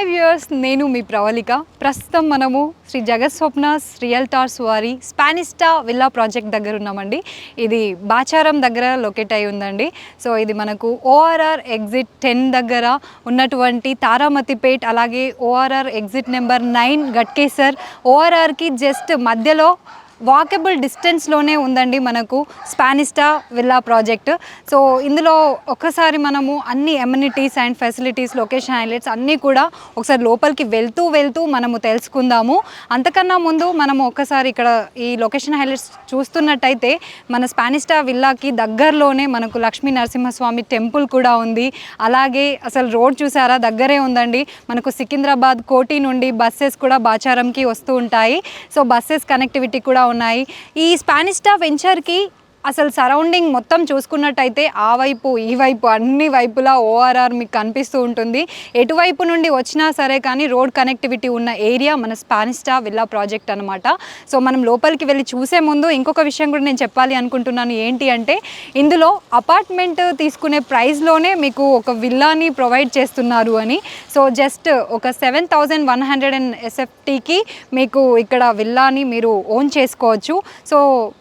Hi viewers నేను మీ ప్రవళిక. ప్రస్తుతం మనము శ్రీ జగత్ రియల్టార్స్ వారి స్పానిస్టా విల్లా ప్రాజెక్ట్ దగ్గర ఉన్నామండి. ఇది బాచారం దగ్గర లొకేట్ అయి ఉందండి. సో ఇది మనకు ఓఆర్ఆర్ ఎగ్జిట్ టెన్ దగ్గర ఉన్నటువంటి తారామతిపేట్ అలాగే ORR exit number nine Ghatkesar. ఓఆర్ఆర్కి just మధ్యలో వాకబుల్ డిస్టెన్స్లోనే ఉందండి మనకు స్పానిస్టా విల్లా ప్రాజెక్ట్. సో ఇందులో ఒక్కసారి మనము అన్ని amenities and facilities location highlights అన్నీ కూడా ఒకసారి లోపలికి వెళ్తూ వెళ్తూ మనము తెలుసుకుందాము. అంతకన్నా ముందు మనము ఒక్కసారి ఇక్కడ ఈ లొకేషన్ హైలైట్స్ చూస్తున్నట్టయితే మన స్పానిస్టా విల్లాకి దగ్గరలోనే మనకు లక్ష్మీ నరసింహస్వామి టెంపుల్ కూడా ఉంది. అలాగే అసలు రోడ్ చూసారా? దగ్గరే ఉందండి. మనకు సికింద్రాబాద్ కోటి నుండి బస్సెస్ కూడా బాచారంకి వస్తూ ఉంటాయి. సో బస్సెస్ కనెక్టివిటీ కూడా ఉన్నాయి. ఈ స్పానిస్టా వెంచర్కి అసలు సరౌండింగ్ మొత్తం చూసుకున్నట్టయితే ఆ వైపు ఈ వైపు అన్ని వైపులా ఓఆర్ఆర్ మీకు కనిపిస్తూ ఉంటుంది. ఎటువైపు నుండి వచ్చినా సరే కానీ రోడ్ కనెక్టివిటీ ఉన్న ఏరియా మన స్పానిస్టా విల్లా ప్రాజెక్ట్ అనమాట సో మనం లోపలికి వెళ్ళి చూసే ముందు ఇంకొక విషయం కూడా నేను చెప్పాలి అనుకుంటున్నాను. ఏంటి అంటే ఇందులో అపార్ట్మెంట్ తీసుకునే ప్రైస్లోనే మీకు ఒక విల్లాని ప్రొవైడ్ చేస్తున్నారు అని. సో జస్ట్ ఒక seven thousand one hundred and ఎస్ఎఫ్టీకి మీకు ఇక్కడ విల్లాని మీరు ఓన్ చేసుకోవచ్చు. సో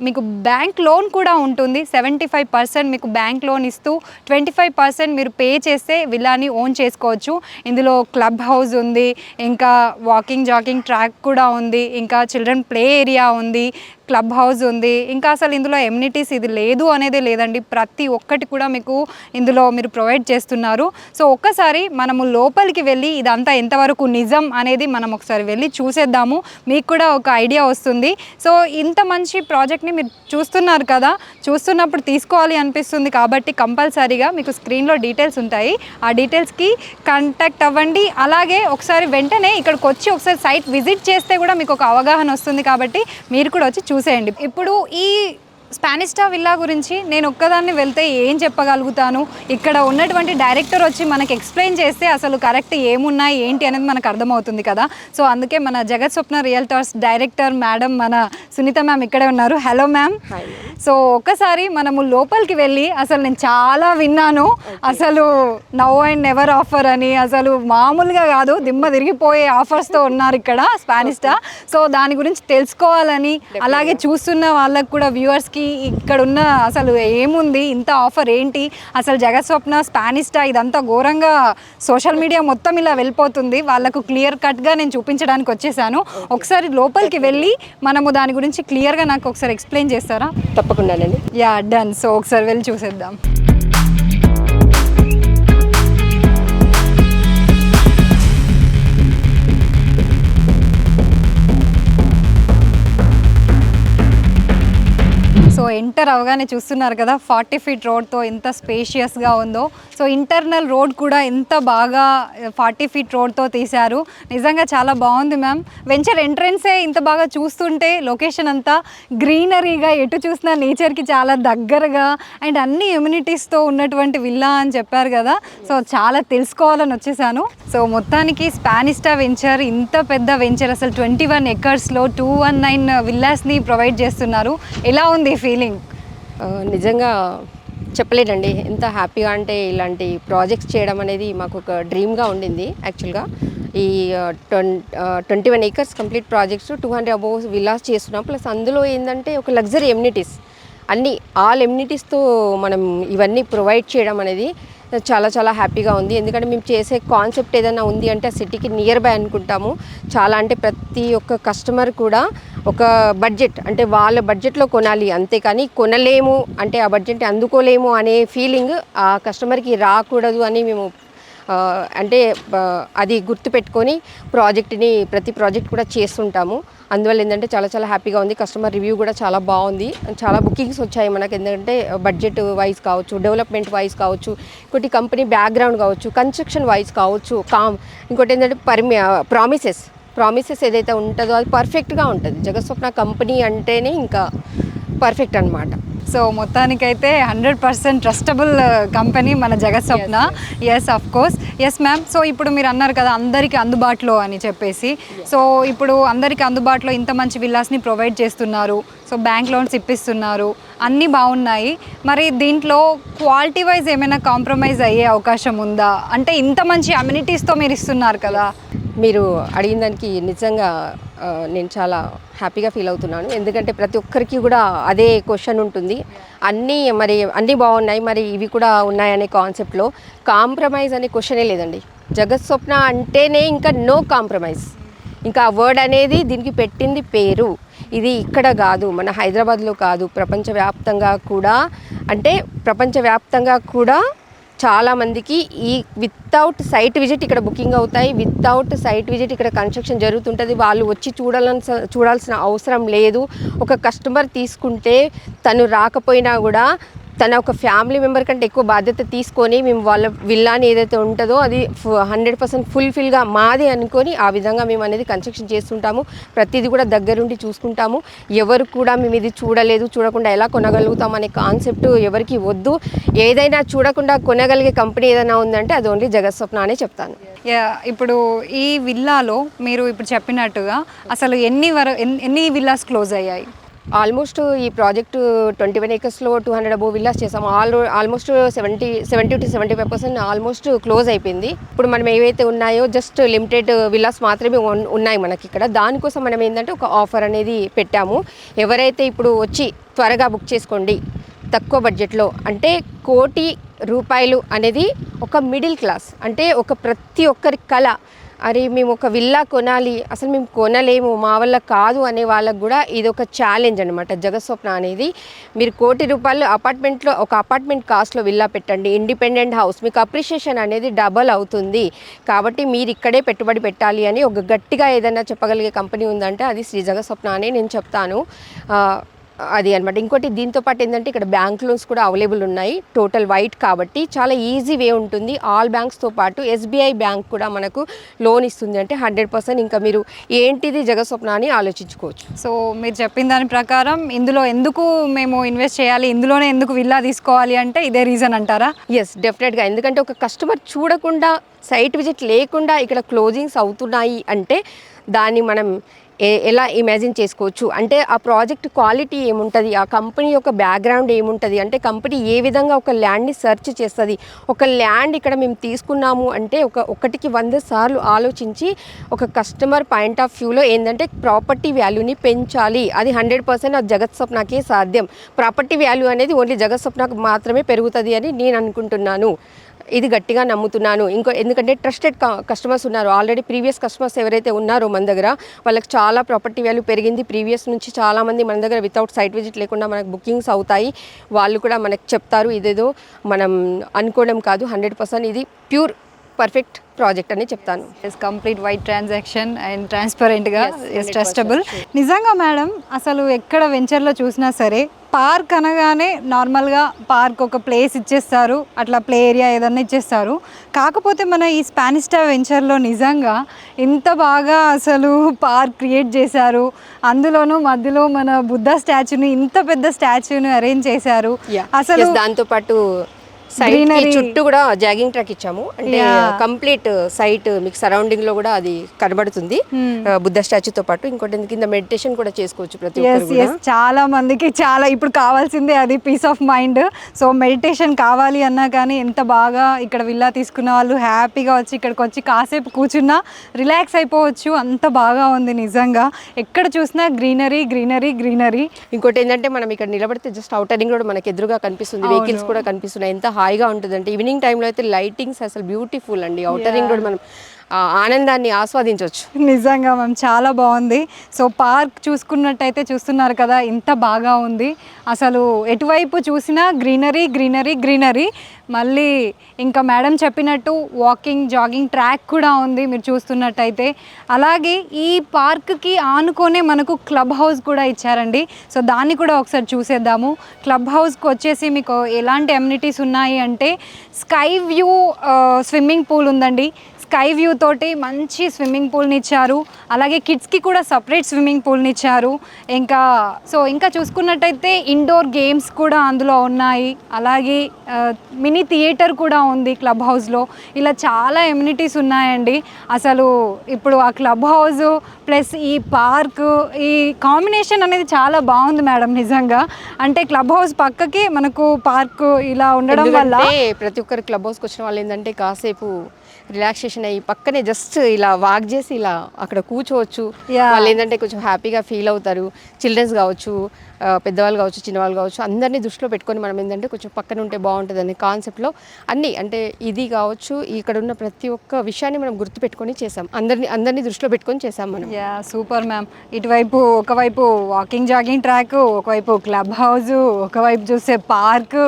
మీకు బ్యాంక్ లోన్ కూడా ఉంటుంది. సెవెంటీ ఫైవ్ పర్సెంట్ మీకు బ్యాంక్ లోన్ ఇస్తూ ట్వంటీ ఫైవ్ పర్సెంట్ మీరు పే చేస్తే విల్లాని ఓన్ చేసుకోవచ్చు. ఇందులో క్లబ్ హౌస్ ఉంది ఇంకా వాకింగ్ జాకింగ్ ట్రాక్ కూడా ఉంది ఇంకా చిల్డ్రన్ ప్లే ఏరియా ఉంది క్లబ్ హౌస్ ఉంది. ఇంకా అసలు ఇందులో ఎమ్యూనిటీస్ ఇది లేదు అనేది లేదండి. ప్రతి ఒక్కటి కూడా మీకు ఇందులో మీరు ప్రొవైడ్ చేస్తున్నారు. సో ఒక్కసారి మనము లోపలికి వెళ్ళి ఇదంతా ఎంతవరకు నిజం అనేది మనం ఒకసారి వెళ్ళి చూసేద్దాము. మీకు కూడా ఒక ఐడియా వస్తుంది. సో ఇంత మంచి ప్రాజెక్ట్ని మీరు చూస్తున్నారు కదా చూస్తున్నప్పుడు తీసుకోవాలి అనిపిస్తుంది కాబట్టి కంపల్సరీగా మీకు స్క్రీన్లో డీటెయిల్స్ ఉంటాయి. ఆ డీటెయిల్స్కి కాంటాక్ట్ అవ్వండి. అలాగే ఒకసారి వెంటనే ఇక్కడికి వచ్చి ఒకసారి సైట్ విజిట్ చేస్తే కూడా మీకు ఒక అవగాహన వస్తుంది కాబట్టి మీరు కూడా వచ్చి చూ చూసేయండి. ఇప్పుడు ఈ స్పానిస్టా విల్లా గురించి నేను ఒక్కదాన్ని వెళ్తే ఏం చెప్పగలుగుతాను? ఇక్కడ ఉన్నటువంటి డైరెక్టర్ వచ్చి మనకి ఎక్స్ప్లెయిన్ చేస్తే అసలు కరెక్ట్ ఏమున్నాయి ఏంటి అనేది మనకు అర్థమవుతుంది కదా. సో అందుకే మన జగత్ స్వప్న రియల్టర్స్ డైరెక్టర్ మేడం మన సునీత మ్యామ్ ఇక్కడే ఉన్నారు. Hello ma'am. సో ఒక్కసారి మనము లోపలికి వెళ్ళి అసలు నేను చాలా విన్నాను. అసలు నవ్ అండ్ నెవర్ ఆఫర్ అని అసలు మామూలుగా కాదు దిమ్మ తిరిగిపోయే ఆఫర్స్తో ఉన్నారు ఇక్కడ స్పానిస్టా సో దాని గురించి తెలుసుకోవాలని అలాగే చూస్తున్న వాళ్ళకు కూడా వ్యూవర్స్కి ఇక్కడ ఉన్న అసలు ఏముంది? ఇంత ఆఫర్ ఏంటి? అసలు జగత్ స్వప్న స్పానిస్టా ఇదంతా ఘోరంగా సోషల్ మీడియా మొత్తం ఇలా వెళ్ళిపోతుంది. వాళ్ళకు క్లియర్ కట్గా నేను చూపించడానికి వచ్చేసాను. ఒకసారి లోపలికి వెళ్ళి మనము దాని గురించి క్లియర్గా నాకు ఒకసారి ఎక్స్ప్లెయిన్ చేస్తారా? తప్పకుండానండి. యా డన్ సో ఒకసారి వెళ్ళి చూసేద్దాం. సో ఎంటర్ అవగానే చూస్తున్నారు కదా ఫార్టీ ఫీట్ రోడ్తో ఎంత స్పేషియస్గా ఉందో. సో ఇంటర్నల్ రోడ్ కూడా ఎంత బాగా ఫార్టీ ఫీట్ రోడ్తో తీశారు. నిజంగా చాలా బాగుంది మ్యామ్. వెంచర్ ఎంట్రన్సే ఇంత బాగా చూస్తుంటే లొకేషన్ అంతా గ్రీనరీగా ఎటు చూసినా నేచర్కి చాలా దగ్గరగా అండ్ అన్ని ఇమ్యూనిటీస్తో ఉన్నటువంటి విల్లా అని చెప్పారు కదా. సో చాలా తెలుసుకోవాలని వచ్చేసాను. సో మొత్తానికి స్పానిస్టా వెంచర్ ఇంత పెద్ద వెంచర్ అసలు ట్వంటీ వన్ ఎకర్స్లో టూ వన్ నైన్ విల్లాస్ని ప్రొవైడ్ చేస్తున్నారు. ఎలా ఉంది ఫీలింగ్ నిజంగా చెప్పలేనండి ఎంత హ్యాపీగా అంటే ఇలాంటి ప్రాజెక్ట్స్ చేయడం అనేది మాకు ఒక డ్రీమ్గా ఉండింది యాక్చువల్గా ఈ twenty twenty one acres complete projects two hundred above villas చేస్తున్నాం. ప్లస్ అందులో ఏంటంటే ఒక లగ్జరీ ఎమ్యూనిటీస్ అన్ని ఆల్ ఎమ్యూనిటీస్తో మనం ఇవన్నీ ప్రొవైడ్ చేయడం అనేది చాలా చాలా హ్యాపీగా ఉంది. ఎందుకంటే మేము చేసే కాన్సెప్ట్ ఏదైనా ఉంది అంటే ఆ సిటీకి నియర్ బై అనుకుంటాము. చాలా అంటే ప్రతి ఒక్క కస్టమర్ కూడా ఒక బడ్జెట్ అంటే వాళ్ళ బడ్జెట్లో కొనాలి అంతేకాని కొనలేము అంటే ఆ బడ్జెట్ అందుకోలేము అనే ఫీలింగ్ ఆ కస్టమర్కి రాకూడదు అని మేము అంటే అది గుర్తుపెట్టుకొని ప్రాజెక్ట్ని ప్రతి ప్రాజెక్ట్ కూడా చేస్తుంటాము. అందువల్ల ఏంటంటే చాలా చాలా హ్యాపీగా ఉంది. కస్టమర్ రివ్యూ కూడా చాలా బాగుంది. చాలా బుకింగ్స్ వచ్చాయి మనకి. ఎందుకంటే బడ్జెట్ వైజ్ కావచ్చు డెవలప్మెంట్ వైజ్ కావచ్చు ఇంకోటి కంపెనీ బ్యాక్గ్రౌండ్ కావచ్చు కన్స్ట్రక్షన్ వైజ్ కావచ్చు కామ్. ఇంకోటి ఏంటంటే పర్మి ప్రామిసెస్. ప్రామిసెస్ ఏదైతే ఉంటుందో అది పర్ఫెక్ట్గా ఉంటుంది. జగస్వప్న కంపెనీ అంటేనే ఇంకా పర్ఫెక్ట్ అనమాట సో మొత్తానికైతే హండ్రెడ్ పర్సెంట్ ట్రస్టబుల్ కంపెనీ మన Jagat Swapna. Yes of course yes ma'am so ఇప్పుడు మీరు అన్నారు కదా అందరికీ అందుబాటులో అని చెప్పేసి. సో ఇప్పుడు అందరికీ అందుబాటులో ఇంత మంచి విల్లాస్ని ప్రొవైడ్ చేస్తున్నారు. సో బ్యాంక్ లోన్స్ ఇప్పిస్తున్నారు. అన్నీ బాగున్నాయి. మరి దీంట్లో క్వాలిటీ వైజ్ ఏమైనా కాంప్రమైజ్ అయ్యే అవకాశం ఉందా? అంటే ఇంత మంచి అమ్యూనిటీస్తో మీరు ఇస్తున్నారు కదా. మీరు అడిగిన దానికి నిజంగా నేను చాలా హ్యాపీగా ఫీల్ అవుతున్నాను. ఎందుకంటే ప్రతి ఒక్కరికి కూడా అదే క్వశ్చన్ ఉంటుంది. అన్నీ మరి అన్నీ బాగున్నాయి మరి ఇవి కూడా ఉన్నాయనే కాన్సెప్ట్లో కాంప్రమైజ్ అనే క్వశ్చనే లేదండి. జగత్ స్వప్న అంటేనే ఇంకా నో కాంప్రమైజ్. ఇంకా ఆ వర్డ్ అనేది దీనికి పెట్టింది పేరు. ఇది ఇక్కడ కాదు మన హైదరాబాద్లో కాదు. ప్రపంచవ్యాప్తంగా కూడా అంటే ప్రపంచవ్యాప్తంగా కూడా చాలామందికి ఈ వితౌట్ సైట్ విజిట్ ఇక్కడ బుకింగ్ అవుతాయి. వితౌట్ సైట్ విజిట్ ఇక్కడ కన్స్ట్రక్షన్ జరుగుతుంటుంది. వాళ్ళు వచ్చి చూడాలని చూడాల్సిన అవసరం లేదు. ఒక కస్టమర్ తీసుకుంటే తను రాకపోయినా కూడా తన ఒక ఫ్యామిలీ మెంబర్ కంటే ఎక్కువ బాధ్యత తీసుకొని మేము వాళ్ళ విల్లాని ఏదైతే ఉంటుందో అది హండ్రెడ్ పర్సెంట్ ఫుల్ఫిల్గా మాది అనుకొని ఆ విధంగా మేము అనేది కన్స్ట్రక్షన్ చేస్తుంటాము. ప్రతిదీ కూడా దగ్గరుండి చూసుకుంటాము. ఎవరు కూడా మేము ఇది చూడలేదు చూడకుండా ఎలా కొనగలుగుతాం అనే కాన్సెప్ట్ ఎవరికి వద్దు. ఏదైనా చూడకుండా కొనగలిగే కంపెనీ ఏదైనా ఉందంటే అది ఓన్లీ జగత్స్వప్న అనే చెప్తాను. ఇప్పుడు ఈ విల్లాలో మీరు ఇప్పుడు చెప్పినట్టుగా అసలు ఎన్ని వర ఎన్ని విల్లాస్ క్లోజ్ అయ్యాయి? ఆల్మోస్ట్ ఈ ప్రాజెక్ట్ ట్వంటీ వన్ ఏకర్స్లో టూ హండ్రెడ్ అబోవ్ విల్లాస్ చేసాము. All almost seventy seventy two seventy five percent almost close అయిపోయింది. ఇప్పుడు మనం ఏవైతే ఉన్నాయో జస్ట్ లిమిటెడ్ విల్లాస్ మాత్రమే ఉన్నాయి మనకి ఇక్కడ. దానికోసం మనం ఏంటంటే ఒక ఆఫర్ అనేది పెట్టాము. ఎవరైతే ఇప్పుడు వచ్చి త్వరగా బుక్ చేసుకోండి తక్కువ బడ్జెట్లో అంటే కోటి రూపాయలు అనేది ఒక మిడిల్ క్లాస్ అంటే ఒక ప్రతి ఒక్కరి కళ అరే మేము ఒక విల్లా కొనాలి. అసలు మేము కొనలేము మా వల్ల కాదు అనే వాళ్ళకు కూడా ఇది ఒక ఛాలెంజ్ అనమాట జగస్వప్న అనేది మీరు కోటి రూపాయలు అపార్ట్మెంట్లో ఒక అపార్ట్మెంట్ కాస్ట్లో విల్లా పెట్టండి. ఇండిపెండెంట్ హౌస్ మీకు అప్రిషియేషన్ అనేది డబల్ అవుతుంది. కాబట్టి మీరు ఇక్కడే పెట్టుబడి పెట్టాలి అని ఒక గట్టిగా ఏదైనా చెప్పగలిగే కంపెనీ ఉందంటే అది శ్రీ జగస్వప్న అని నేను చెప్తాను. అది అనమాట ఇంకోటి దీంతో పాటు ఏంటంటే ఇక్కడ బ్యాంక్ లోన్స్ కూడా అవైలబుల్ ఉన్నాయి. టోటల్ వైట్ కాబట్టి చాలా ఈజీ వే ఉంటుంది. ఆల్ బ్యాంక్స్తో పాటు ఎస్బీఐ బ్యాంక్ కూడా మనకు లోన్ ఇస్తుంది అంటే హండ్రెడ్ పర్సెంట్ ఇంకా మీరు ఏంటిది జగస్వప్న అని ఆలోచించుకోవచ్చు. సో మీరు చెప్పిన దాని ప్రకారం ఇందులో ఎందుకు మేము ఇన్వెస్ట్ చేయాలి? ఇందులోనే ఎందుకు విల్లా తీసుకోవాలి అంటే ఇదే రీజన్ అంటారా? ఎస్ డెఫినెట్గా ఎందుకంటే ఒక కస్టమర్ చూడకుండా సైట్ విజిట్ లేకుండా ఇక్కడ క్లోజింగ్స్ అవుతున్నాయి అంటే దాన్ని మనం ఎలా ఇమాజిన్ చేసుకోవచ్చు? అంటే ఆ ప్రాజెక్ట్ క్వాలిటీ ఏముంటుంది? ఆ కంపెనీ యొక్క బ్యాక్గ్రౌండ్ ఏముంటుంది? అంటే కంపెనీ ఏ విధంగా ఒక ల్యాండ్ని సెర్చ్ చేస్తుంది? ఒక ల్యాండ్ ఇక్కడ మేము తీసుకున్నాము అంటే ఒక ఒకటికి వంద సార్లు ఆలోచించి ఒక కస్టమర్ పాయింట్ ఆఫ్ వ్యూలో ఏంటంటే ప్రాపర్టీ వాల్యూని పెంచాలి. అది హండ్రెడ్ పర్సెంట్ ఆ జగత్ స్వప్నకే సాధ్యం. ప్రాపర్టీ వాల్యూ అనేది ఓన్లీ జగత్ స్వప్నకు మాత్రమే పెరుగుతుంది అని నేను అనుకుంటున్నాను. ఇది గట్టిగా నమ్ముతున్నాను. ఇంకో ఎందుకంటే ట్రస్టెడ్ కస్టమర్స్ ఉన్నారు. ఆల్రెడీ ప్రీవియస్ కస్టమర్స్ ఎవరైతే ఉన్నారో మన దగ్గర వాళ్ళకి చాలా ప్రాపర్టీ వాల్యూ పెరిగింది. ప్రీవియస్ నుంచి చాలామంది మన దగ్గర వితౌట్ సైట్ విజిట్ లేకుండా మనకు బుకింగ్స్ అవుతాయి. వాళ్ళు కూడా మనకు చెప్తారు ఇదేదో మనం అనుకోవడం కాదు. హండ్రెడ్ పర్సెంట్ ఇది ప్యూర్ పర్ఫెక్ట్ ప్రాజెక్ట్ అని చెప్తాను. Yes complete white transaction and ట్రాన్స్పరెంట్గా 100% ట్రస్టబుల్ నిజంగా మేడం అసలు ఎక్కడ వెంచర్లో చూసినా సరే పార్క్ అనగానే నార్మల్గా పార్క్ ఒక ప్లేస్ ఇచ్చేస్తారు అట్లా ప్లే ఏరియా ఏదన్నా ఇచ్చేస్తారు. కాకపోతే మన ఈ స్పానిస్టా వెంచర్లో నిజంగా ఇంత బాగా అసలు పార్క్ క్రియేట్ చేశారు అందులోనూ మధ్యలో మన బుద్ధ స్టాచ్యూని ఇంత పెద్ద స్టాచ్యూని అరేంజ్ చేశారు. అసలు దాంతోపాటు సైట్. చుట్టూ కూడా జాగింగ్ ట్రాక్ ఇచ్చాము. అంటే. కంప్లీట్ సైట్ మీకు సరౌండింగ్లో కూడా అది కనబడుతుంది. Hmm. ఆ, బుద్ధ స్టాచ్యూతో పాటు ఇంకోటి కింద మెడిటేషన్ కూడా చేసుకోవచ్చు ప్రతి కూడా. చాలా మందికి చాలా ఇప్పుడు కావాల్సిందే అది peace of mind so meditation కావాలి అన్నా కానీ ఎంత బాగా ఇక్కడ విల్లా తీసుకున్న వాళ్ళు హ్యాపీగా వచ్చి ఇక్కడికి వచ్చి కాసేపు కూర్చున్నా రిలాక్స్ అయిపోవచ్చు. అంత బాగా ఉంది నిజంగా. ఎక్కడ చూసినా గ్రీనరీ గ్రీనరీ గ్రీనరీ ఇంకోటి ఏంటంటే మనం ఇక్కడ నిలబడితే జస్ట్ అవుటరింగ్ రోడ్ మనకి ఎదురుగా కనిపిస్తుంది. వెహికల్స్ కూడా కనిపిస్తున్నాయి. ఎంత హాయిగా ఉంటుంది అంటే ఈవినింగ్ టైంలో అయితే లైటింగ్స్ అసలు బ్యూటిఫుల్ అండి. అవుటరింగ్ రోడ్ మనం ఆనందాన్ని ఆస్వాదించవచ్చు నిజంగా మ్యామ్ చాలా బాగుంది. సో పార్క్ చూసుకున్నట్టయితే చూస్తున్నారు కదా ఇంత బాగా ఉంది. అసలు ఎటువైపు చూసినా గ్రీనరీ గ్రీనరీ గ్రీనరీ. మళ్ళీ ఇంకా మేడం చెప్పినట్టు వాకింగ్ జాగింగ్ ట్రాక్ కూడా ఉంది మీరు చూస్తున్నట్టయితే. అలాగే ఈ పార్క్కి ఆనుకొనే మనకు క్లబ్ హౌస్ కూడా ఇచ్చారండి. సో దాన్ని కూడా ఒకసారి చూసేద్దాము. క్లబ్ హౌస్కి వచ్చేసి మీకు ఎలాంటి అమ్యూనిటీస్ ఉన్నాయి అంటే స్కై వ్యూ స్విమ్మింగ్ పూల్ ఉందండి. స్కై వ్యూ తోటి మంచి స్విమ్మింగ్ పూల్ని ఇచ్చారు. అలాగే కిడ్స్కి కూడా సపరేట్ స్విమ్మింగ్ పూల్ని ఇచ్చారు. ఇంకా సో ఇంకా చూసుకున్నట్టయితే ఇండోర్ గేమ్స్ కూడా అందులో ఉన్నాయి. అలాగే మినీ థియేటర్ కూడా ఉంది క్లబ్ హౌస్లో. ఇలా చాలా ఎమ్యూనిటీస్ ఉన్నాయండి. అసలు ఇప్పుడు ఆ క్లబ్ హౌస్ ప్లస్ ఈ పార్క్ ఈ కాంబినేషన్ అనేది చాలా బాగుంది మేడం నిజంగా. అంటే క్లబ్ హౌస్ పక్కకి మనకు పార్క్ ఇలా ఉండడం వల్ల ప్రతి ఒక్కరు క్లబ్ హౌస్కి వచ్చిన వాళ్ళు ఏంటంటే కాసేపు రిలాక్సేషన్ అయ్యి పక్కనే జస్ట్ ఇలా వాక్ చేసి ఇలా అక్కడ కూర్చోవచ్చు. వాళ్ళు ఏంటంటే కొంచెం హ్యాపీగా ఫీల్ అవుతారు చిల్డ్రన్స్ కావచ్చు పెద్దవాళ్ళు కావచ్చు చిన్నవాళ్ళు కావచ్చు అందరినీ దృష్టిలో పెట్టుకొని మనం ఏంటంటే కొంచెం పక్కన ఉంటే బాగుంటుంది అనే కాన్సెప్ట్లో అన్నీ అంటే ఇది కావచ్చు ఇక్కడ ఉన్న ప్రతి ఒక్క విషయాన్ని మనం గుర్తుపెట్టుకొని చేసాం. అందరిని అందరినీ దృష్టిలో పెట్టుకొని చేసాం మనం. యా సూపర్ మ్యామ్ ఇటువైపు ఒకవైపు వాకింగ్ జాగింగ్ ట్రాక్ ఒకవైపు క్లబ్ హౌస్ ఒకవైపు చూసే పార్క్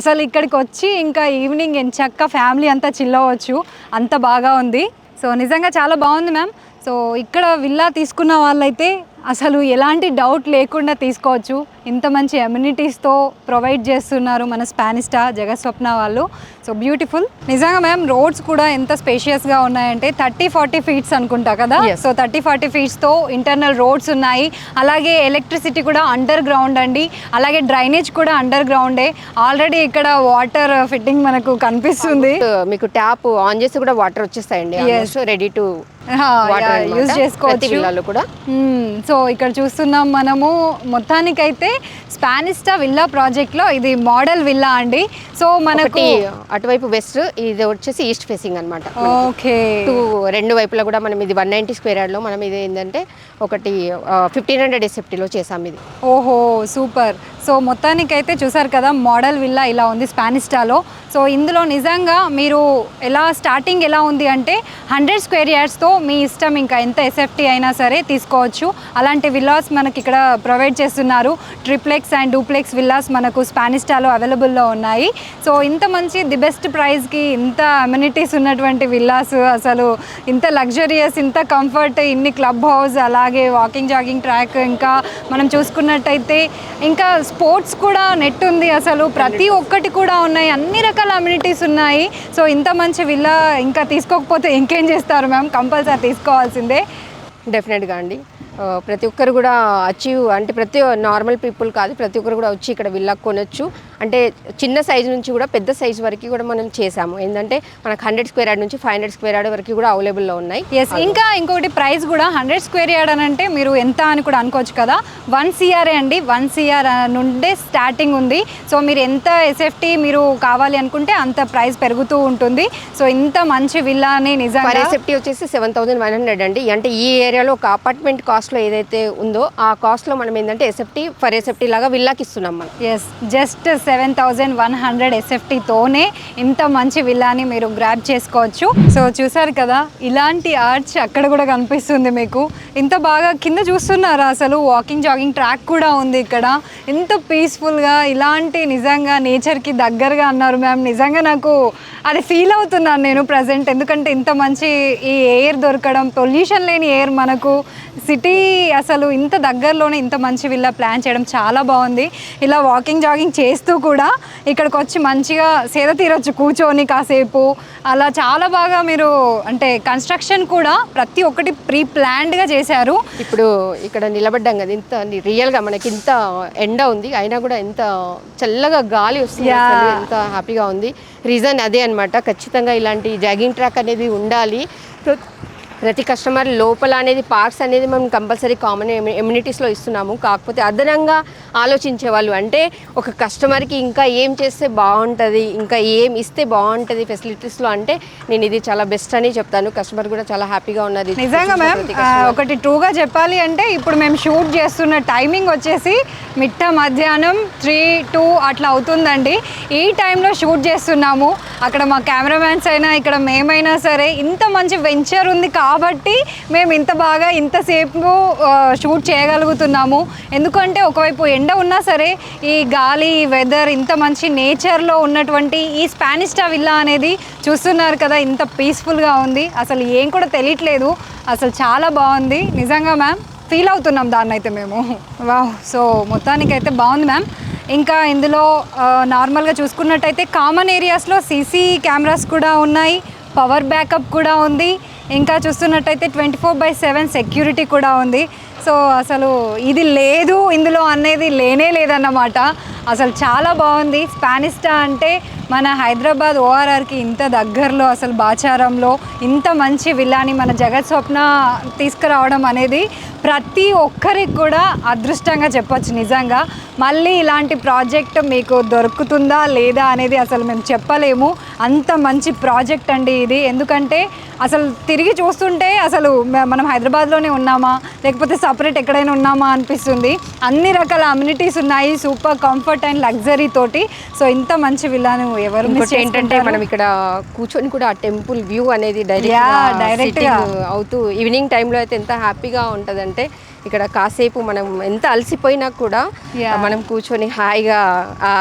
అసలు ఇక్కడికి వచ్చి ఇంకా ఈవినింగ్ ఎంచక్క ఫ్యామిలీ అంతా చిల్లవచ్చు అంత బాగా ఉంది. సో నిజంగా చాలా బాగుంది మ్యామ్ సో ఇక్కడ విల్లా తీసుకున్న వాళ్ళైతే అసలు ఎలాంటి డౌట్ లేకుండా తీసుకోవచ్చు. ఇంత మంచి అమ్యూనిటీస్తో ప్రొవైడ్ చేస్తున్నారు మన స్పానిస్టా జగస్వప్న వాళ్ళు. So beautiful. నిజంగా మ్యామ్ రోడ్స్ కూడా ఎంత స్పేషియస్గా ఉన్నాయంటే థర్టీ ఫార్టీ ఫీట్స్ అనుకుంటా కదా. సో థర్టీ ఫార్టీ ఫీట్స్తో ఇంటర్నల్ రోడ్స్ ఉన్నాయి. అలాగే ఎలక్ట్రిసిటీ కూడా అండర్ గ్రౌండ్ అండి. అలాగే డ్రైనేజ్ కూడా అండర్ గ్రౌండే ఆల్రెడీ ఇక్కడ వాటర్ ఫిట్టింగ్ మనకు కనిపిస్తుంది. మీకు ట్యాప్ ఆన్ చేసి కూడా వాటర్ వచ్చేస్తాయండి. రెడీ టు యూజ్ చేసుకోవచ్చు. కూడా. సో ఇక్కడ చూస్తున్నాం మనము. మొత్తానికైతే స్పానిస్టా విల్లా ప్రాజెక్ట్లో ఇది మోడల్ విల్లా అండి. సో మనకు అటువైపు వెస్ట్ ఇది వచ్చేసి ఈస్ట్ ఫేసింగ్ అనమాట ఓకే. టూ రెండు వైపులా కూడా మనం ఇది వన్ నైంటీ స్క్వేర్ యార్డ్లో మనం ఇది ఏంటంటే ఒకటి ఫిఫ్టీన్ హండ్రెడ్ ఎస్ఎఫ్టీలో చేసాం ఇది. ఓహో సూపర్. సో మొత్తానికైతే చూసారు కదా మోడల్ విల్లా ఇలా ఉంది స్పానిస్టాలో సో ఇందులో నిజంగా మీరు ఎలా స్టార్టింగ్ ఎలా ఉంది అంటే హండ్రెడ్ స్క్వేర్ యార్డ్స్తో మీ ఇష్టం ఇంకా ఎంత ఎస్ఎఫ్టీ అయినా సరే తీసుకోవచ్చు. అలాంటి విల్లాస్ మనకి ఇక్కడ ప్రొవైడ్ చేస్తున్నారు. ట్రిప్లెక్స్ అండ్ డూప్లెక్స్ విల్లాస్ మనకు స్పానిస్టాలో అవైలబుల్లో ఉన్నాయి. సో ఇంత మంచి ది బెస్ట్ ప్రైస్కి ఇంత అమ్యూనిటీస్ ఉన్నటువంటి విల్లాస్ అసలు ఇంత లగ్జరియస్ ఇంత కంఫర్ట్ ఇన్ని క్లబ్ హౌస్ అలాగే వాకింగ్ జాగింగ్ ట్రాక్ ఇంకా మనం చూసుకున్నట్టయితే ఇంకా స్పోర్ట్స్ కూడా నెట్ ఉంది అసలు. ప్రతి ఒక్కటి కూడా ఉన్నాయి. అన్ని రకాల అమ్యూనిటీస్ ఉన్నాయి. సో ఇంత మంచి విల్లా ఇంకా తీసుకోకపోతే ఇంకేం చేస్తారు మ్యామ్ కంపల్సరీ తీసుకోవాల్సిందే. డెఫినెట్గా అండి. ప్రతి ఒక్కరు కూడా అచీవ్ అంటే ప్రతి నార్మల్ పీపుల్ కాదు ప్రతి ఒక్కరు కూడా వచ్చి ఇక్కడ విల్లా కొనొచ్చు. అంటే చిన్న సైజు నుంచి కూడా పెద్ద సైజు వరకు కూడా మనం చేసాము ఏంటంటే మనకు హండ్రెడ్ స్క్వేర్ యార్డ్ నుంచి ఫైవ్ హండ్రెడ్ స్క్వేర్ యార్డ్ వరకు కూడా అవైలబుల్లో ఉన్నాయి. ఎస్ ఇంకా ఇంకొకటి ప్రైస్ కూడా హండ్రెడ్ స్క్వేర్ యార్డ్ అని అంటే మీరు ఎంత అని కూడా అనుకోవచ్చు కదా. వన్ సిఆర్ఏ అండి. వన్ సిఆర్ నుండే స్టార్టింగ్ ఉంది. సో మీరు ఎంత ఎస్ఎఫ్టీ మీరు కావాలి అనుకుంటే అంత ప్రైస్ పెరుగుతూ ఉంటుంది. సో ఇంత మంచి విల్లాని ఫర్ నిజంగా ఎసెప్టీ వచ్చేసి సెవెన్ థౌసండ్ వన్ హండ్రెడ్ అండి. అంటే ఈ ఏరియాలో ఒక అపార్ట్మెంట్ కాస్ట్లో ఏదైతే ఉందో ఆ కాస్ట్లో మనం ఏంటంటే ఎసెప్టీ ఫర్ ఎసెప్టీ లాగా విల్లాకి ఇస్తున్నాం మనం. Yes just seven thousand one hundred ఎస్ఎఫ్టీతోనే ఇంత మంచి విల్లాని మీరు గ్రాప్ చేసుకోవచ్చు. సో చూసారు కదా ఇలాంటి ఆర్చ్ అక్కడ కూడా కనిపిస్తుంది మీకు. ఇంత బాగా కింద చూస్తున్నారా అసలు? వాకింగ్ జాగింగ్ ట్రాక్ కూడా ఉంది ఇక్కడ. ఎంత పీస్ఫుల్గా ఇలాంటి నిజంగా నేచర్కి దగ్గరగా అన్నారు మ్యామ్ నిజంగా నాకు అది ఫీల్ అవుతున్నాను నేను ప్రజెంట్ ఎందుకంటే ఇంత మంచి ఈ ఎయిర్ దొరకడం పొల్యూషన్ లేని ఎయిర్ మనకు సిటీ అసలు ఇంత దగ్గరలోనే ఇంత మంచి విల్లా ప్లాన్ చేయడం చాలా బాగుంది. ఇలా వాకింగ్ జాగింగ్ చేస్తూ కూడా ఇక్కడికి వచ్చి మంచిగా సేద తీరొచ్చు కూర్చొని కాసేపు. అలా చాలా బాగా మీరు అంటే కన్స్ట్రక్షన్ కూడా ప్రతి ఒక్కటి ప్రీ ప్లాన్డ్గా చేశారు. ఇప్పుడు ఇక్కడ నిలబడ్డాం కదా ఇంత రియల్గా మనకి ఇంత ఎండ ఉంది అయినా కూడా ఎంత చల్లగా గాలి వస్తుంది. అసలు ఎంత హ్యాపీగా ఉంది. రీజన్ అదే అన్నమాట ఖచ్చితంగా ఇలాంటి జాగింగ్ ట్రాక్ అనేది ఉండాలి. ప్రతి కస్టమర్ లోపల అనేది పార్క్స్ అనేది మనం కంపల్సరీ కామన్ ఎమ్యూనిటీస్లో ఇస్తున్నాము. కాకపోతే అదనంగా ఆలోచించే వాళ్ళు అంటే ఒక కస్టమర్కి ఇంకా ఏం చేస్తే బాగుంటుంది ఇంకా ఏం ఇస్తే బాగుంటుంది ఫెసిలిటీస్లో అంటే నేను ఇది చాలా బెస్ట్ అని చెప్తాను. కస్టమర్ కూడా చాలా హ్యాపీగా ఉన్నది నిజంగా మ్యామ్ ఒకటి ట్రూగా చెప్పాలి అంటే ఇప్పుడు మేము షూట్ చేస్తున్న టైమింగ్ వచ్చేసి మిట్ట మధ్యాహ్నం త్రీ టూ అట్లా అవుతుందండి. ఈ టైంలో షూట్ చేస్తున్నాము. అక్కడ మా కెమెరామ్యాన్స్ అయినా ఇక్కడ మేమైనా సరే ఇంత మంచి వెంచర్ ఉంది కాబట్టి మేము ఇంత బాగా ఇంతసేపు షూట్ చేయగలుగుతున్నాము. ఎందుకంటే ఒకవైపు ఎండ ఉన్నా సరే ఈ గాలి వెదర్ ఇంత మంచి నేచర్లో ఉన్నటువంటి ఈ స్పానిస్టా విల్లా అనేది చూస్తున్నారు కదా ఇంత పీస్ఫుల్గా ఉంది. అసలు ఏం కూడా తెలియట్లేదు. అసలు చాలా బాగుంది. నిజంగా మ్యామ్ ఫీల్ అవుతున్నాం దాన్ని అయితే మేము. వాహ్ సో మొత్తానికైతే బాగుంది మ్యామ్. ఇంకా ఇందులో నార్మల్గా చూసుకున్నట్టయితే కామన్ ఏరియాస్లో సీసీ కెమెరాస్ కూడా ఉన్నాయి. పవర్ బ్యాకప్ కూడా ఉంది. ఇంకా చూస్తున్నట్టయితే twenty four by seven security కూడా ఉంది. సో అసలు ఇది లేదు ఇందులో అనేది లేనే లేదన్నమాట. అసలు చాలా బాగుంది. స్పానిస్టా అంటే మన హైదరాబాద్ ఓఆర్ఆర్కి ఇంత దగ్గరలో అసలు బాచారంలో ఇంత మంచి విల్లాని మన జగత్ స్వప్న తీసుకురావడం అనేది ప్రతి ఒక్కరికి కూడా అదృష్టంగా చెప్పొచ్చు నిజంగా. మళ్ళీ ఇలాంటి ప్రాజెక్ట్ మీకు దొరుకుతుందా లేదా అనేది అసలు మేము చెప్పలేము. అంత మంచి ప్రాజెక్ట్ అండి ఇది. ఎందుకంటే అసలు తిరిగి చూస్తుంటే అసలు మనం హైదరాబాద్లోనే ఉన్నామా లేకపోతే సపరేట్ ఎక్కడైనా ఉన్నామా అనిపిస్తుంది అన్ని రకాల అమ్యూనిటీస్ ఉన్నాయి సూపర్ కంఫర్ట్ అండ్ లగ్జరీ తోటి సో ఇంత మంచి విల్లాను ఎవరు ఏంటంటే? మనం ఇక్కడ కూర్చొని కూడా ఆ టెంపుల్ వ్యూ అనేది డైరెక్ట్గా. అవుతూ ఈవినింగ్ టైంలో అయితే ఎంత హ్యాపీగా ఉంటుందంటే ఇక్కడ కాసేపు మనం ఎంత అలసిపోయినా కూడా. మనం కూర్చొని హాయిగా ఆ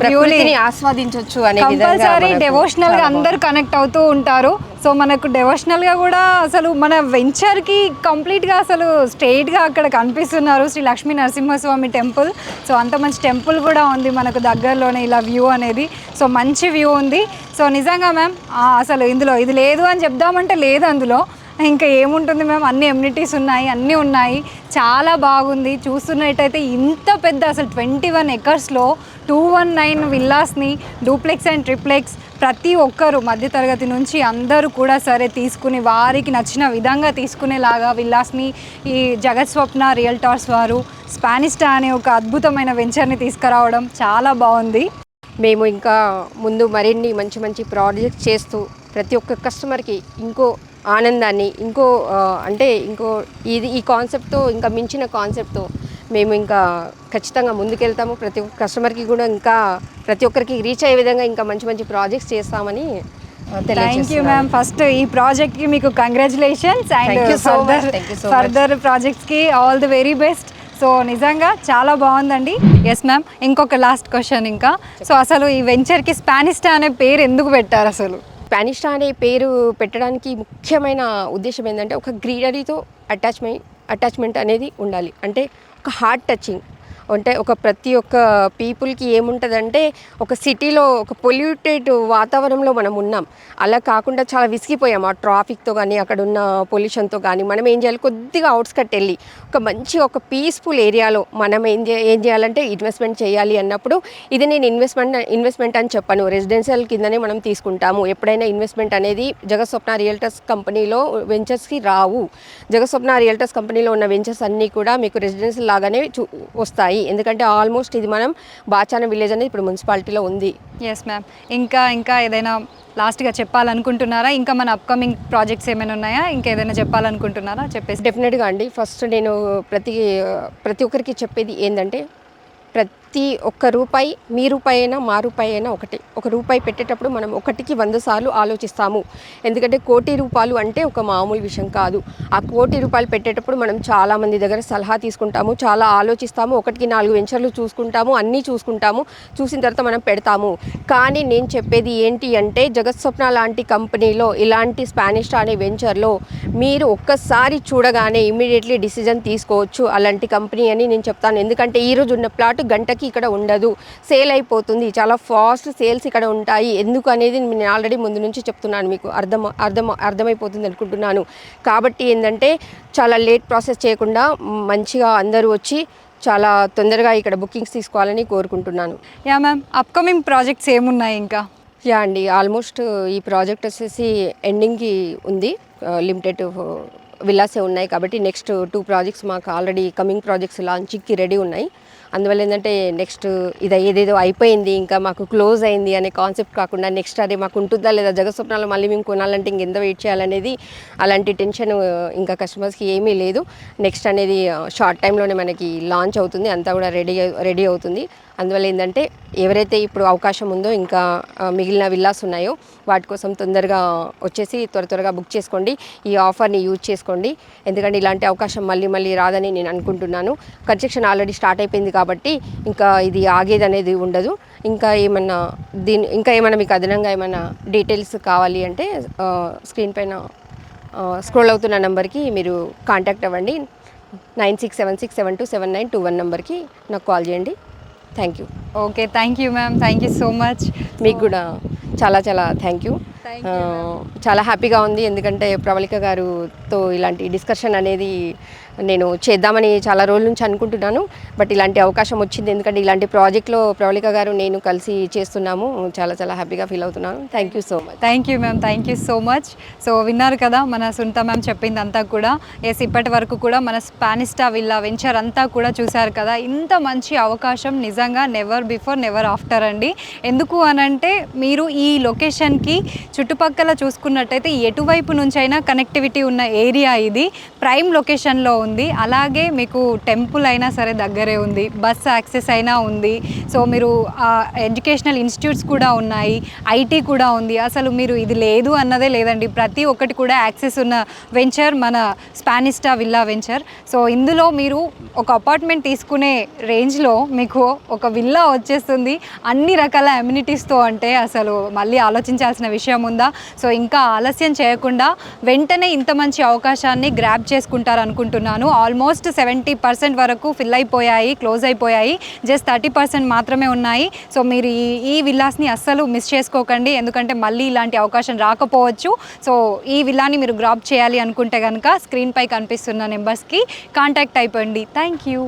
ప్రకృతిని ఆస్వాదించవచ్చు అనే కంపల్సరీ డెవోషనల్గా అందరు కనెక్ట్ అవుతూ ఉంటారు. సో మనకు డెవోషనల్గా కూడా అసలు మన వెంచర్కి కంప్లీట్గా అసలు స్ట్రైట్గా అక్కడ కనిపిస్తున్నారు శ్రీ లక్ష్మీ నరసింహస్వామి టెంపుల్ సో అంత మంచి టెంపుల్ కూడా ఉంది మనకు దగ్గరలోనే ఇలా వ్యూ అనేది. సో మంచి వ్యూ ఉంది. సో నిజంగా మ్యామ్ అసలు ఇందులో ఇది లేదు అని చెప్దామంటే లేదు అందులో. ఇంకా ఏముంటుంది మ్యామ్? అన్ని ఎమ్యూనిటీస్ ఉన్నాయి అన్నీ ఉన్నాయి. చాలా బాగుంది. చూస్తున్నట్టయితే ఇంత పెద్ద అసలు ట్వంటీ వన్ ఎకర్స్లో టూ వన్ నైన్ విల్లాస్ని డూప్లెక్స్ అండ్ ట్రిప్లెక్స్ ప్రతి ఒక్కరు మధ్యతరగతి నుంచి అందరూ కూడా సరే తీసుకుని వారికి నచ్చిన విధంగా తీసుకునేలాగా విల్లాస్ని ఈ జగత్ స్వప్న రియల్టార్స్ వారు స్పానిస్టా అనే ఒక అద్భుతమైన వెంచర్ని తీసుకురావడం చాలా బాగుంది. మేము ఇంకా ముందు మరిన్ని మంచి మంచి ప్రాజెక్ట్స్ చేస్తూ ప్రతి ఒక్క కస్టమర్కి ఇంకో ఆనందాన్ని ఇంకో అంటే ఇంకో ఇది ఈ కాన్సెప్ట్తో ఇంకా మించిన కాన్సెప్ట్తో మేము ఇంకా ఖచ్చితంగా ముందుకెళ్తాము. ప్రతి ఒక్క కస్టమర్కి కూడా ఇంకా ప్రతి ఒక్కరికి రీచ్ అయ్యే విధంగా ఇంకా మంచి మంచి ప్రాజెక్ట్స్ చేస్తామని థ్యాంక్ యూ. మ్యామ్ ఫస్ట్ ఈ ప్రాజెక్ట్కి మీకు congratulations and. Further. Further ప్రాజెక్ట్స్కి all the very best so నిజంగా చాలా బాగుందండి. ఎస్ మ్యామ్ ఇంకొక లాస్ట్ క్వశ్చన్ ఇంకా. సో అసలు ఈ వెంచర్కి స్పానిస్టా అనే పేరు ఎందుకు పెట్టారు అసలు? స్పానిష్ అనే పేరు పెట్టడానికి ముఖ్యమైన ఉద్దేశం ఏంటంటే ఒక గ్రీనరీతో అటాచ్మెంట్ అటాచ్మెంట్ అనేది ఉండాలి. అంటే ఒక హార్ట్ టచింగ్. అంటే ఒక ప్రతి ఒక్క పీపుల్కి ఏముంటుందంటే ఒక సిటీలో ఒక పొల్యూటెడ్ వాతావరణంలో మనం ఉన్నాం. అలా కాకుండా చాలా విసిగిపోయాం. ఆ ట్రాఫిక్తో కానీ అక్కడ ఉన్న పొల్యూషన్తో కానీ మనం ఏం చేయాలి? కొద్దిగా అవుట్స్కట్ వెళ్ళి ఒక మంచి ఒక పీస్ఫుల్ ఏరియాలో మనం ఏం చే ఏం చేయాలంటే ఇన్వెస్ట్మెంట్ చేయాలి అన్నప్పుడు ఇది నేను ఇన్వెస్ట్మెంట్ ఇన్వెస్ట్మెంట్ అని చెప్పను. రెసిడెన్షియల్ కిందనే మనం తీసుకుంటాము. ఎప్పుడైనా ఇన్వెస్ట్మెంట్ అనేది జగస్వప్న రియల్టర్స్ కంపెనీలో వెంచర్స్కి రావు. జగస్వప్న రియల్టర్స్ కంపెనీలో ఉన్న వెంచర్స్ అన్నీ కూడా మీకు రెసిడెన్షియల్ లాగానే చూ వస్తాయి. ఎందుకంటే ఆల్మోస్ట్ ఇది మనం బాచాన విలేజ్ అనేది ఇప్పుడు మున్సిపాలిటీలో ఉంది. ఎస్ మ్యామ్ ఇంకా ఇంకా ఏదైనా లాస్ట్గా చెప్పాలనుకుంటున్నారా? ఇంకా మన అప్కమింగ్ ప్రాజెక్ట్స్ ఏమైనా ఉన్నాయా? ఇంకా ఏదైనా చెప్పాలనుకుంటున్నారా? చెప్పేసి. డెఫినెట్గా అండి. ఫస్ట్ నేను ప్రతి ప్రతి ఒక్కరికి చెప్పేది ఏంటంటే ప్రతి ప్రతి ఒక్క రూపాయి మీ రూపాయి అయినా మా రూపాయి అయినా ఒకటి. ఒక రూపాయి పెట్టేటప్పుడు మనం ఒకటికి వంద సార్లు ఆలోచిస్తాము. ఎందుకంటే కోటి రూపాయలు అంటే ఒక మామూలు విషయం కాదు. ఆ కోటి రూపాయలు పెట్టేటప్పుడు మనం చాలామంది దగ్గర సలహా తీసుకుంటాము చాలా ఆలోచిస్తాము ఒకటికి నాలుగు వెంచర్లు చూసుకుంటాము అన్నీ చూసుకుంటాము చూసిన తర్వాత మనం పెడతాము. కానీ నేను చెప్పేది ఏంటి అంటే జగత్ స్వప్న లాంటి కంపెనీలో ఇలాంటి స్పానిష్ అనే వెంచర్లో మీరు ఒక్కసారి చూడగానే ఇమీడియట్లీ డిసిజన్ తీసుకోవచ్చు. అలాంటి కంపెనీ అని నేను చెప్తాను. ఎందుకంటే ఈ రోజు ఉన్న ప్లాట్ గంటకి ఇక్కడ ఉండదు. సేల్ అయిపోతుంది. చాలా ఫాస్ట్ సేల్స్ ఇక్కడ ఉంటాయి. ఎందుకు అనేది నేను ఆల్రెడీ ముందు నుంచి చెప్తున్నాను మీకు. అర్థం అర్థం అర్థమైపోతుంది అనుకుంటున్నాను. కాబట్టి ఏంటంటే చాలా లేట్ ప్రాసెస్ చేయకుండా మంచిగా అందరూ వచ్చి చాలా తొందరగా ఇక్కడ బుకింగ్స్ తీసుకోవాలని కోరుకుంటున్నాను. యా మ్యామ్ అప్కమింగ్ ప్రాజెక్ట్స్ ఏమున్నాయి ఇంకా? యా అండి ఆల్మోస్ట్ ఈ ప్రాజెక్ట్ వచ్చేసి ఎండింగ్కి ఉంది. లిమిటెడ్ విల్లాసే ఉన్నాయి కాబట్టి నెక్స్ట్ టూ ప్రాజెక్ట్స్ మాకు ఆల్రెడీ కమింగ్ ప్రాజెక్ట్స్ లాంచింగ్కి రెడీ ఉన్నాయి. అందువల్ల ఏంటంటే నెక్స్ట్ ఇది ఏదేదో అయిపోయింది ఇంకా మాకు క్లోజ్ అయింది అనే కాన్సెప్ట్ కాకుండా నెక్స్ట్ అదే మాకు ఉంటుందా లేదా జగస్వప్నాలు మళ్ళీ మేము కొనాలంటే ఇంకెంత వెయిట్ చేయాలనేది అలాంటి టెన్షన్ ఇంకా కస్టమర్స్కి ఏమీ లేదు. నెక్స్ట్ అనేది uh, షార్ట్ టైంలోనే మనకి లాంచ్ అవుతుంది అంతా కూడా రెడీ రెడీ అవుతుంది. అందువల్ల ఏంటంటే ఎవరైతే ఇప్పుడు అవకాశం ఉందో ఇంకా మిగిలిన విల్లాస్ ఉన్నాయో వాటి కోసం తొందరగా వచ్చేసి త్వర త్వరగా బుక్ చేసుకోండి. ఈ ఆఫర్ని యూజ్ చేసుకోండి. ఎందుకంటే ఇలాంటి అవకాశం మళ్ళీ మళ్ళీ రాదని నేను అనుకుంటున్నాను. కన్స్ట్రక్షన్ ఆల్రెడీ స్టార్ట్ అయిపోయింది కాబట్టి ఇంకా ఇది ఆగేది అనేది ఉండదు. ఇంకా ఏమన్నా దీని ఇంకా ఏమైనా మీకు అదనంగా ఏమైనా డీటెయిల్స్ కావాలి అంటే స్క్రీన్ పైన స్క్రోల్ అవుతున్న నెంబర్కి మీరు కాంటాక్ట్ అవ్వండి. Nine six seven six seven two seven nine two one నెంబర్కి నాకు కాల్ చేయండి. Thank you okay thank you ma'am thank you so much మీకు కూడా చాలా చాలా థ్యాంక్ యూ ఆ, చాలా హ్యాపీగా ఉంది. ఎందుకంటే ప్రవళిక గారుతో ఇలాంటి డిస్కషన్ అనేది నేను చేద్దామని చాలా రోజుల నుంచి అనుకుంటున్నాను. బట్ ఇలాంటి అవకాశం వచ్చింది. ఎందుకంటే ఇలాంటి ప్రాజెక్ట్లో ప్రవళిక గారు నేను కలిసి చేస్తున్నాము. చాలా చాలా హ్యాపీగా ఫీల్ అవుతున్నాను. Thank you so much thank you ma'am thank you so much so విన్నారు కదా మన సునీత మ్యామ్ చెప్పింది అంతా కూడా. ఎస్ ఇప్పటి వరకు కూడా మన స్పానిస్టా విల్లా వెంచర్ అంతా కూడా చూశారు కదా. ఇంత మంచి అవకాశం నిజంగా నెవర్ బిఫోర్ నెవర్ ఆఫ్టర్ అండి. ఎందుకు అనంటే మీరు ఈ లొకేషన్కి చుట్టుపక్కల చూసుకున్నట్టయితే ఎటువైపు నుంచైనా కనెక్టివిటీ ఉన్న ఏరియా ఇది. ప్రైమ్ లొకేషన్లో ఉంది. అలాగే మీకు టెంపుల్ అయినా సరే దగ్గరే ఉంది. బస్ యాక్సెస్ అయినా ఉంది. సో మీరు ఎడ్యుకేషనల్ ఇన్స్టిట్యూట్స్ కూడా ఉన్నాయి. ఐటీ కూడా ఉంది. అసలు మీరు ఇది లేదు అన్నదే లేదండి. ప్రతి ఒక్కటి కూడా యాక్సెస్ ఉన్న వెంచర్ మన స్పానిస్టా విల్లా వెంచర్ సో ఇందులో మీరు ఒక అపార్ట్మెంట్ తీసుకునే రేంజ్లో మీకు ఒక విల్లా వచ్చేస్తుంది. అన్ని రకాల అమ్యూనిటీస్తో అంటే అసలు మళ్ళీ ఆలోచించాల్సిన విషయం ఉందా? సో ఇంకా ఆలస్యం చేయకుండా వెంటనే ఇంత మంచి అవకాశాన్ని గ్రాప్ చేసుకుంటారు అనుకుంటున్నాను ఆల్మోస్ట్ సెవెంటీ పర్సెంట్ వరకు ఫిల్ అయిపోయాయి క్లోజ్ అయిపోయాయి. జస్ట్ థర్టీ పర్సెంట్ మాత్రమే ఉన్నాయి. సో మీరు ఈ ఈ విల్లాస్ని అస్సలు మిస్ చేసుకోకండి. ఎందుకంటే మళ్ళీ ఇలాంటి అవకాశం రాకపోవచ్చు. సో ఈ విల్లాని మీరు గ్రాప్ చేయాలి అనుకుంటే కనుక స్క్రీన్పై కనిపిస్తున్న నెంబర్స్కి కాంటాక్ట్ అయిపోండి. Thank you